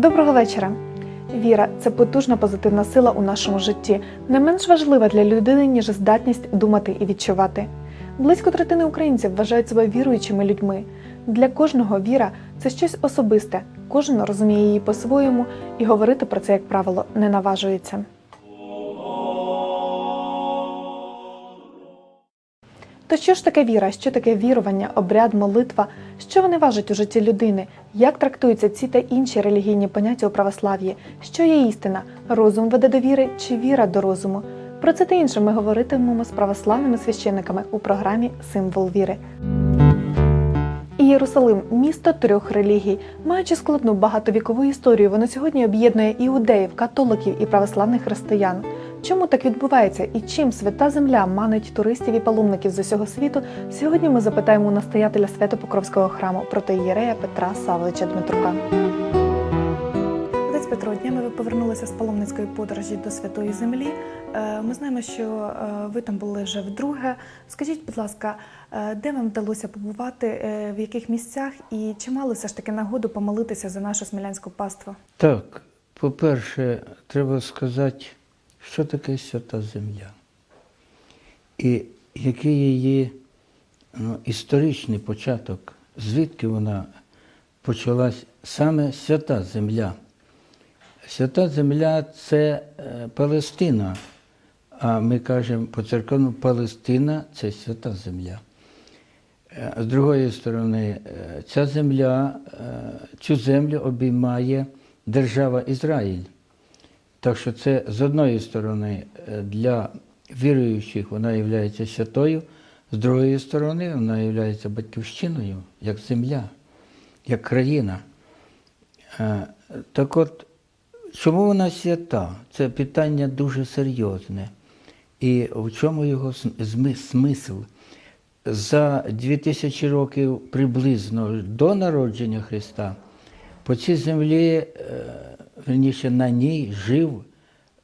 Доброго вечора. Віра це потужна позитивна сила у нашому житті, не менш важлива для людини, ніж здатність думати і відчувати. Близько третини українців вважають себе віруючими людьми. Для кожного віра це щось особисте, кожен розуміє її по-своєму і говорити про це, як правило, не наважується. То що ж таке віра? Що таке вірування, обряд, молитва? Що вони важать у житті людини? Як трактуються ці та інші релігійні поняття у православ'ї? Що є істина? Розум веде до віри чи віра до розуму? Про це та інше ми говоритимемо з православними священниками у програмі Символ віри. Єрусалим місто трьох релігій. Маючи складну багатовікову історію, воно сьогодні об'єднує іудеїв, католиків і православних християн. Чому так відбувається і чим свята земля манить туристів і паломників з усього світу? Сьогодні ми запитаємо у настоятеля Свято-Покровського храму протоієрея Петра Савлича Дмитрука. Отець Петро, днями ви повернулися з паломницької подорожі до Святої Землі. Е, Ми знаємо, що е, ви там були вже вдруге. Скажіть, будь ласка, е, де вам вдалося побувати, в яких місцях, і чи мали все ж таки нагоду помолитися за нашу смілянську паству? Так, по-перше, треба сказати, що таке свята земля. І який її ну, історичний початок, звідки вона почалась саме свята земля. Свята земля це е, Палестина, а ми кажемо по церковну Палестина це свята земля. Е, З другої сторони, е, ця земля, цю землю обіймає держава Ізраїль. Так що це з одної сторони е, для віруючих вона є святою, з другої сторони, вона є батьківщиною, як земля, як країна. Е, Так от, чому вона свята? Це питання дуже серйозне. І в чому його смисл? За 2000 років приблизно до народження Христа по цій землі, е, верніше на ній жив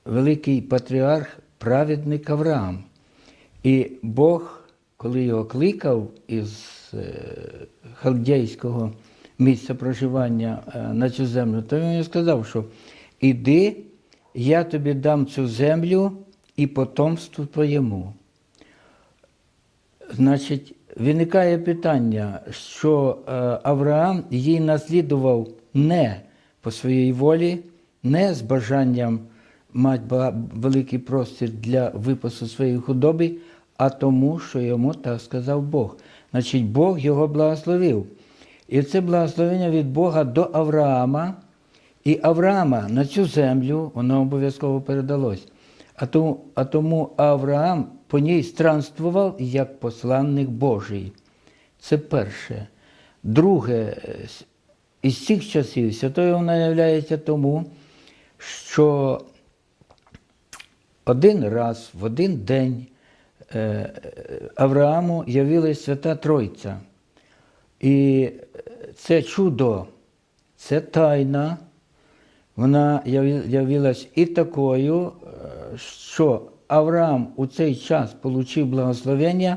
великий патріарх, праведник Авраам. І Бог, коли його кликав із е, халдейського місця проживання е, на цю землю, то він сказав, що іди, я тобі дам цю землю і потомству твоєму. Значить, виникає питання, що е, Авраам їй наслідував не по своїй волі, не з бажанням мати великий простір для випасу своєї худоби, а тому, що йому так сказав Бог. Значить, Бог його благословив. І це благословення від Бога до Авраама, і Авраама на цю землю воно обов'язково передалось. А тому, а тому Авраам по ній странствував як посланник Божий. Це перше. Друге, е, із цих часів святою вона являється тому, що один раз в один день е, Аврааму явилась Свята Тройця. І це чудо, це тайна, вона яви- явилась і такою, е, що Авраам у цей час отримав благословення,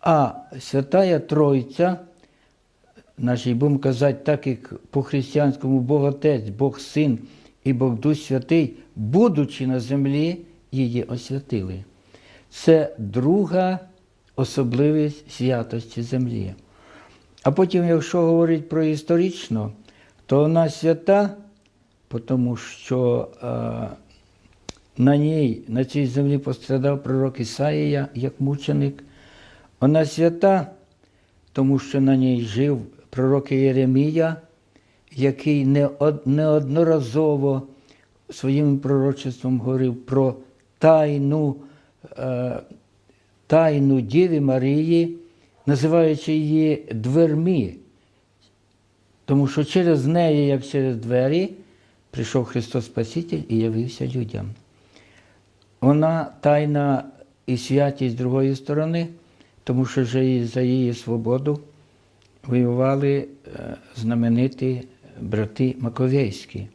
а Святая Тройця, нашій будемо казати, так як по-християнському Бог Отець, Бог Син і Бог Дух Святий, будучи на землі, її освятили. Це друга особливість святості землі. А потім, якщо говорити про історично, то вона свята, тому що е, на ній, на цій землі пострадав пророк Ісаїя як мученик. Вона свята, тому що на ній жив пророк Єремія, який неодноразово своїм пророчеством говорив про тайну, е, тайну Діви Марії, називаючи її дверми. Тому що через неї, як через двері, прийшов Христос Спаситель і явився людям. Вона тайна і святість з другої сторони, тому що вже за її свободу воювали е, знамениті брати Маковейські.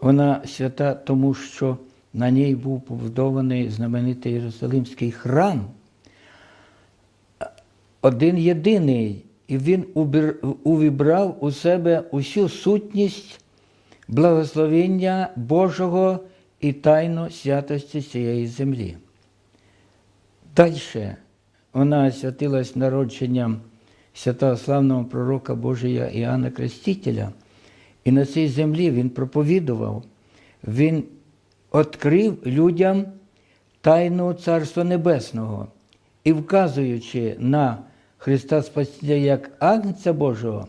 Вона свята, тому що на ній був побудований знаменитий Єрусалимський храм, один єдиний, і він увібрав у себе усю сутність благословення Божого і тайну святості цієї землі. Далі вона освятилась народженням святого славного пророка Божия Іоанна Крестителя. І на цій землі він проповідував, він відкрив людям тайну Царства Небесного і вказуючи на Христа Спасителя як Агнця Божого,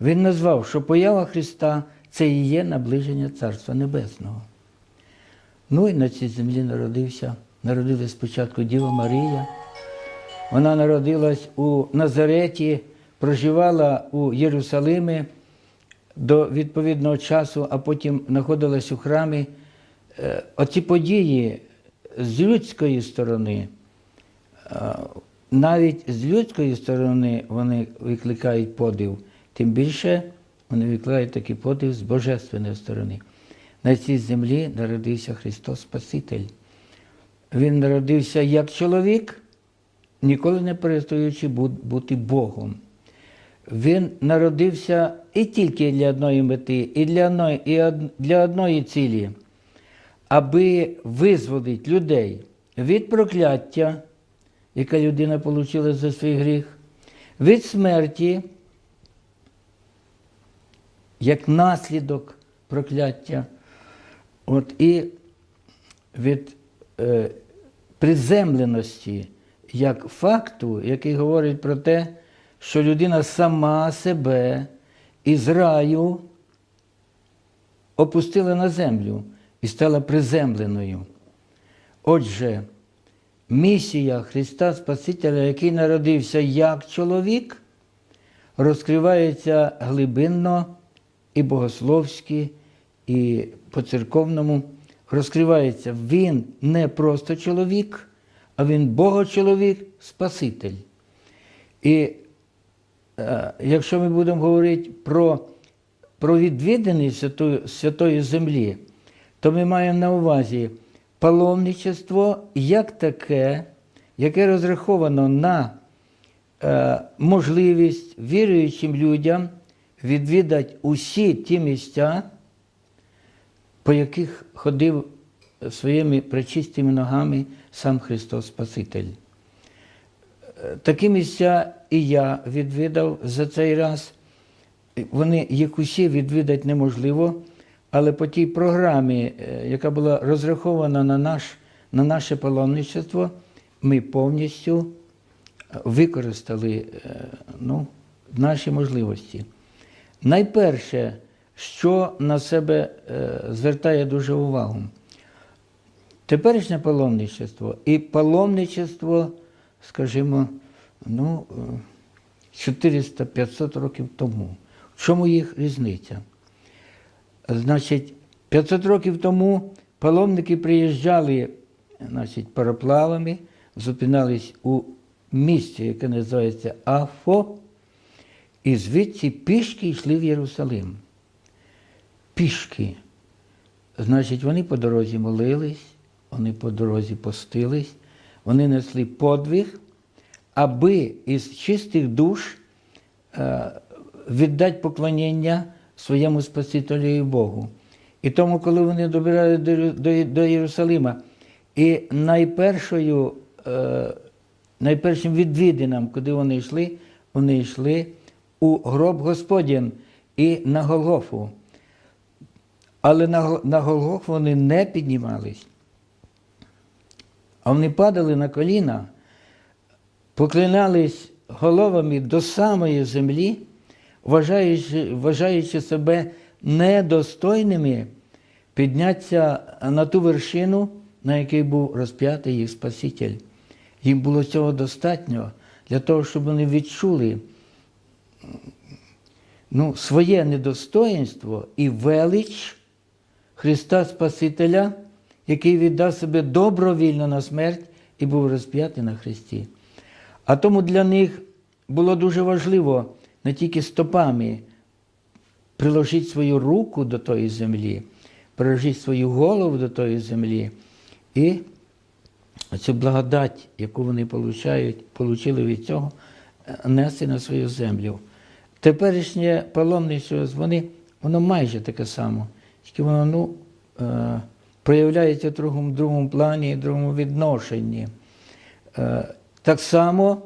він назвав, що поява Христа це і є наближення Царства Небесного. Ну і на цій землі народився, народилась спочатку Діва Марія. Вона народилась у Назареті, проживала у Єрусалимі до відповідного часу, а потім знаходилась у храмі. Е, Оці події з людської сторони, е, навіть з людської сторони вони викликають подив, тим більше вони викликають такий подив з божественної сторони. На цій землі народився Христос Спаситель. Він народився як чоловік, ніколи не перестаючи бути Богом. Він народився і тільки для одної мети, і для одної, і для одної цілі, аби визволити людей від прокляття, яке людина отримала за свій гріх, від смерті, як наслідок прокляття, от, і від е, приземленості як факту, який говорить про те, що людина сама себе із раю опустила на землю і стала приземленою. Отже, місія Христа Спасителя, який народився як чоловік, розкривається глибинно і богословськи, і по-церковному. Розкривається, він не просто чоловік, а він Богочоловік, Спаситель. І е, якщо ми будемо говорити про, про відвідини святої, святої землі, то ми маємо на увазі паломничество як таке, яке розраховано на е, можливість віруючим людям відвідати усі ті місця, по яких ходив своїми пречистими ногами сам Христос Спаситель. Е, Такі місця і я відвідав за цей раз. Вони їх усі відвідати неможливо, але по тій програмі, е, яка була розрахована на, наш, на наше паломничество, ми повністю е, використали ну, наші можливості. Найперше, що на себе звертає дуже увагу, теперішнє паломничество і паломничество, скажімо, ну, е, 400-500 років тому. В чому їх різниця? Значить, 500 років тому паломники приїжджали значить, пароплавами, зупинались у місті, яке називається Афо, і звідси пішки йшли в Єрусалим. Пішки. Значить, вони по дорозі молились, вони по дорозі постились, вони несли подвиг, аби із чистих душ е, віддати поклоніння своєму Спасителю Богу. І тому, коли вони добирали до, Єрусалима, і найпершою, е, найпершим відвідинам, куди вони йшли, вони йшли у гроб Господній і на Голгофу. Але на Голгоф вони не піднімались, а вони падали на коліна, поклинались головами до самої землі, вважаючи, вважаючи себе недостойними піднятися на ту вершину, на якій був розп'ятий їх Спаситель. Їм було цього достатньо для того, щоб вони відчули ну, своє недостоїнство і велич Христа Спасителя, який віддав себе добровільно на смерть і був розп'ятий на Христі. А тому для них було дуже важливо не тільки стопами приложити свою руку до тої землі, приложити свою голову до тої землі і цю благодать, яку вони получили від цього, нести на свою землю. Теперішнє паломництво, вони, воно майже таке саме. тільки воно ну, е, проявляється в другому, другому плані, в другому відношенні. Е, так само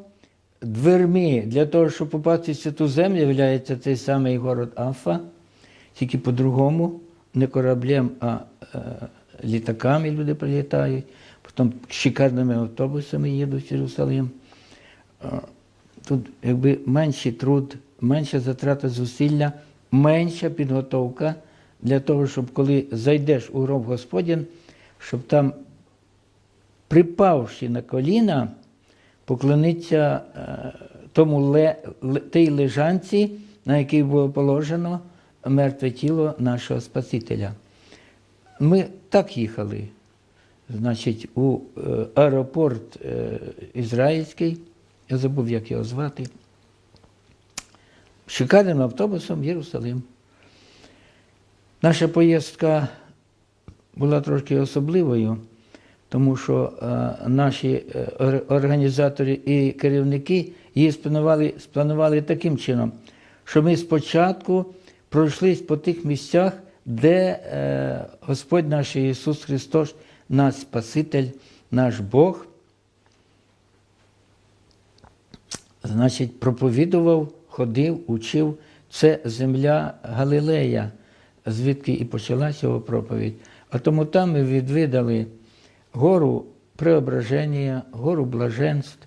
дверми для того, щоб попасти в святу землю, є цей самий город Афа, тільки по-другому, не кораблем, а е, літаками люди прилітають, потім шикарними автобусами їдуть в Єрусалим. Е, Тут якби менший труд, менша затрата зусилля, менша підготовка для того, щоб коли зайдеш у гроб Господень, щоб там, припавши на коліна, поклонитися е, тому ле- тій лежанці, на якій було положено мертве тіло нашого Спасителя. Ми так їхали, значить, у е, аеропорт е, ізраїльський, я забув, як його звати, шикарним автобусом в Єрусалим. Наша поїздка була трошки особливою, тому що е, наші е, організатори і керівники її спланували, спланували таким чином, що ми спочатку пройшлись по тих місцях, де е, Господь наш Ісус Христос, наш Спаситель, наш Бог, значить, проповідував, ходив, учив. Це земля Галилея, звідки і почалася його проповідь. А тому там ми відвідали гору Преображення, гору блаженств,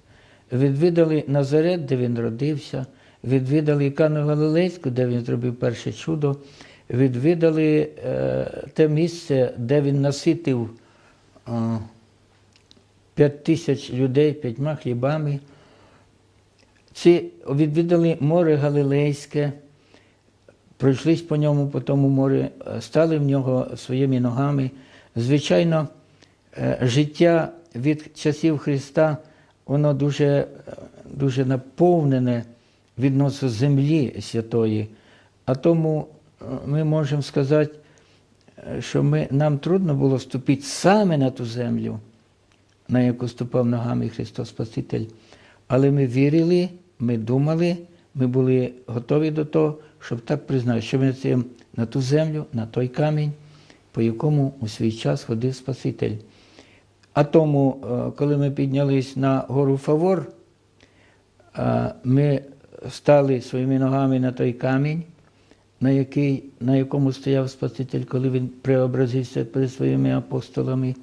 відвідали Назарет, де він родився, відвідали Кану Галилейську, де він зробив перше чудо, відвідали е, те місце, де він наситив е, тисяч людей п'ятьма хлібами. Ці відвідали море Галилейське, пройшлись по ньому, по тому морі, е, стали в нього своїми ногами. Звичайно, е, життя від часів Христа, воно дуже, е, дуже наповнене відносно землі святої. А тому ми можемо сказати, що ми, нам трудно було вступити саме на ту землю, на яку ступав ногами Христос Спаситель. Але ми вірили, ми думали, ми були готові до того, щоб так признати, що ми це на ту землю, на той камінь, по якому у свій час ходив Спаситель. А тому, е, коли ми піднялись на гору Фавор, е, ми стали своїми ногами на той камінь, на, який, на якому стояв Спаситель, коли він преобразився перед своїми апостолами,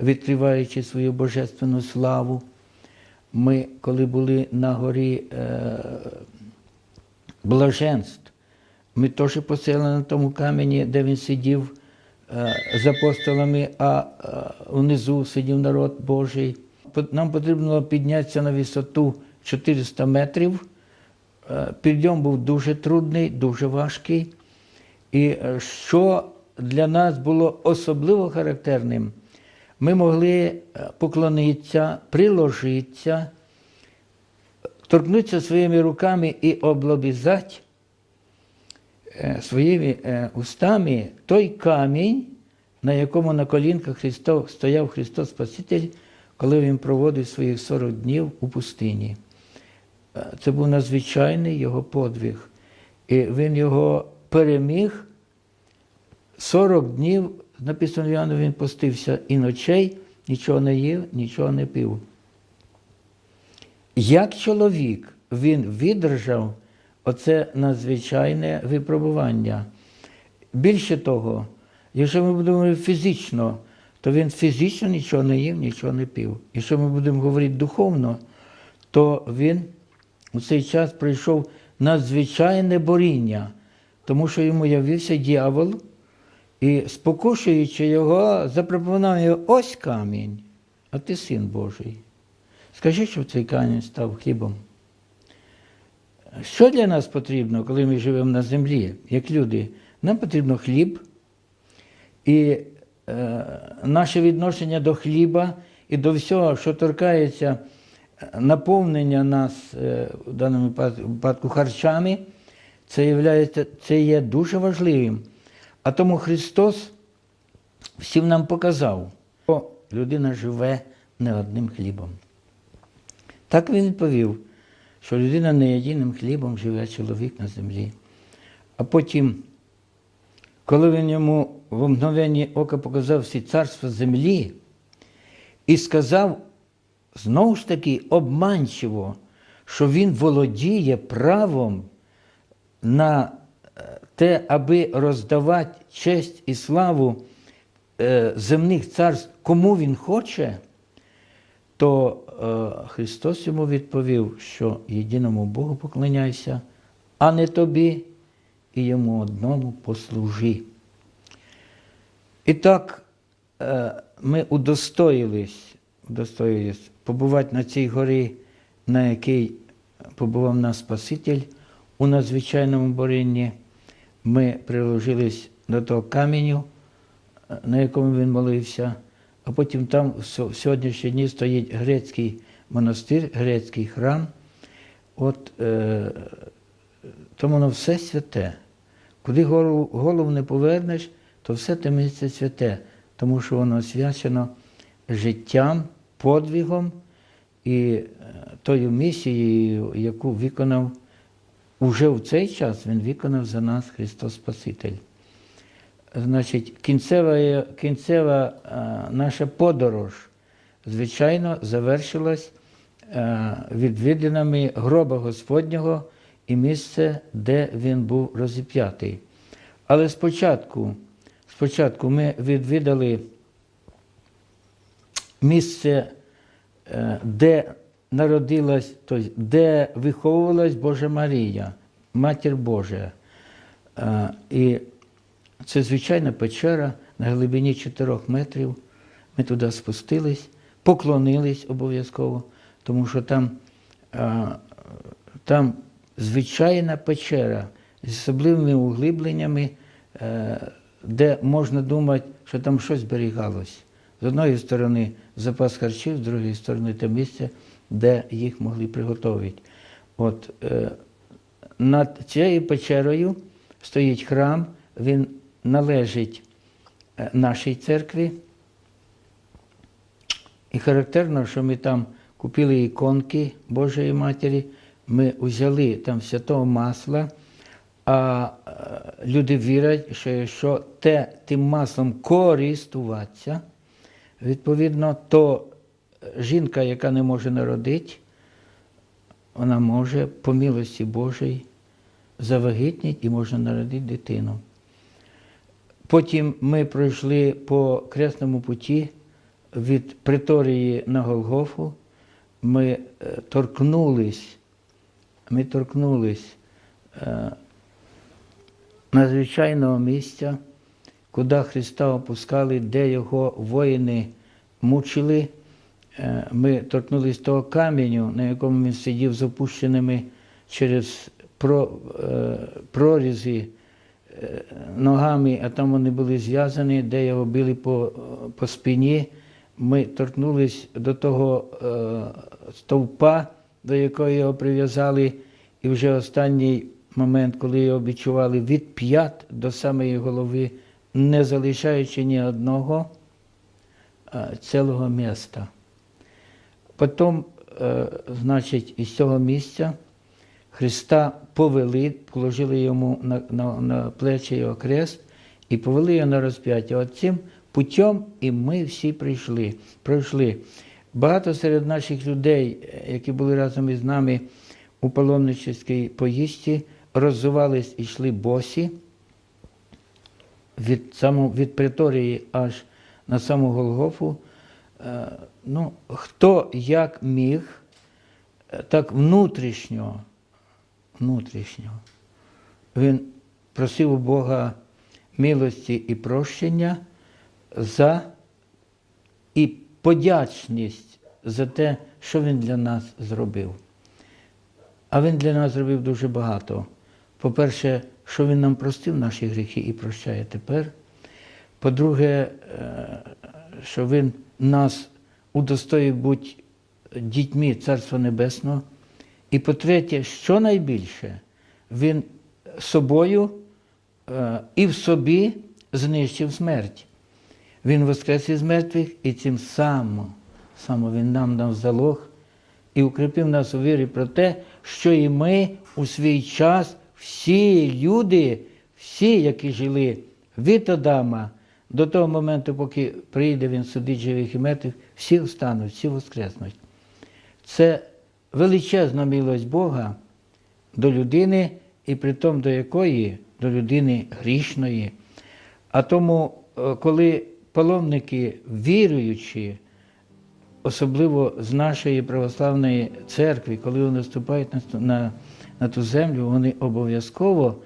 відкриваючи свою божественну славу. Ми, коли були на горі е, блаженств, ми теж посели на тому камені, де він сидів е, з апостолами, а е, внизу сидів народ Божий. Нам потрібно піднятися на висоту 400 метрів. Е, Підйом був дуже трудний, дуже важкий. І що для нас було особливо характерним, ми могли поклонитися, приложитися, торкнутися своїми руками і облобізати е, своїми е, устами той камінь, на якому на колінках Христов, стояв Христос Спаситель, коли Він проводив своїх 40 днів у пустині. Е, Це був надзвичайний його подвиг. І він його переміг 40 днів, написано Іоанну, він постився і ночей, нічого не їв, нічого не пив. Як чоловік він видержав оце надзвичайне випробування. Більше того, якщо ми будемо говорити фізично, то він фізично нічого не їв, нічого не пив. Якщо ми будемо говорити духовно, то він у цей час пройшов надзвичайне боріння, тому що йому явився дьявол і, спокушуючи його, запропонував його ось камінь, а ти син Божий. Скажи, щоб цей камінь став хлібом. Що для нас потрібно, коли ми живемо на землі, як люди? Нам потрібно хліб, і е, наше відношення до хліба і до всього, що торкається е, наповнення нас е, в даному випадку харчами, це, являється, це є дуже важливим. А тому Христос всім нам показав, що людина живе не одним хлібом. Так він відповів, що людина не єдиним хлібом живе чоловік на землі. А потім, коли він йому в мгновенні ока показав всі царства землі і сказав знову ж таки обманчиво, що він володіє правом на е, те, аби роздавати честь і славу е, земних царств, кому він хоче, то е, Христос йому відповів, що єдиному Богу поклоняйся, а не тобі, і йому одному послужи. І так е, ми удостоїлись, удостоїлись побувати на цій горі, на якій побував наш Спаситель у надзвичайному борінні. Ми приложились до того каменю, е, на якому він молився, а потім там в сьо- в сьогоднішні дні стоїть грецький монастир, грецький храм. От е, тому воно все святе. Куди голову, голову не повернеш, то все те місце святе, тому що воно освячено життям, подвигом і е, тою місією, яку виконав уже в цей час, Він виконав за нас Христос Спаситель. Значить, кінцева, кінцева е, наша подорож, звичайно, завершилась е, відвідинами гроба Господнього і місце, де він був розіп'ятий. Але спочатку, спочатку ми відвідали місце, е, де народилась, тобто, де виховувалась Божа Марія, Матір Божа. І це звичайна печера на глибині 4 метрів. Ми туди спустились, поклонились обов'язково, тому що там, там звичайна печера з особливими углибленнями, е, де можна думати, що там щось зберігалось. З одної сторони запас харчів, з другої сторони те місце, де їх могли приготувати. От, е, над цією печерою стоїть храм, він належить е, нашій церкві. І характерно, що ми там купили іконки Божої Матері, ми взяли там святого масла, а е, люди вірять, що якщо те, тим маслом користуватися, відповідно, то жінка, яка не може народити, вона може по милості Божій завагітніти і можна народити дитину. Потім ми пройшли по Кресному путі від Приторії на Голгофу. Ми е, торкнулись, ми торкнулись е, надзвичайного місця, куди Христа опускали, де його воїни мучили. Е, Ми торкнулись того каменю, на якому він сидів з опущеними через про- е, прорізи ногами, а там вони були зв'язані, де його били по, по спині. Ми торкнулись до того е, стовпа, до якого його прив'язали, і вже останній момент, коли його відчували від п'ят до самої голови, не залишаючи ні одного е, цілого міста. Потім, е, значить, із цього місця Христа повели, положили йому на, на, на плечі його крест і повели його на розп'яття. От цим путем і ми всі прийшли. пройшли. Багато серед наших людей, які були разом із нами у паломничській поїздці, роззувались і йшли босі від, саму, від приторії аж на саму Голгофу. Е, ну, хто як міг, е, так внутрішньо, внутрішньо, він просив у Бога милості і прощення за і подячність за те, що він для нас зробив. А він для нас зробив дуже багато. По-перше, що він нам простив наші гріхи і прощає тепер. По-друге, е, що він нас удостоїв бути дітьми Царства Небесного. І по-третє, що найбільше, він собою е, і в собі знищив смерть. Він воскрес із мертвих і цим самим, саме Він нам дав залог і укріпив нас у вірі про те, що і ми у свій час, всі люди, всі, які жили від Адама до того моменту, поки прийде він судить живих і мертвих, всі встануть, всі воскреснуть. Це величезна милость Бога до людини, і притом до якої, до людини грішної. А тому, е, коли паломники віруючі, особливо з нашої православної церкви, коли вони вступають на, на ту землю, вони обов'язково,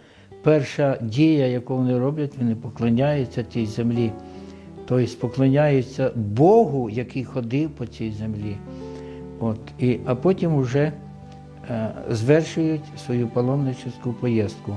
перша дія, яку вони роблять, вони поклоняються тій землі. Тобто поклоняються Богу, який ходив по цій землі. От, і, а потім вже е, звершують свою паломничу поїздку.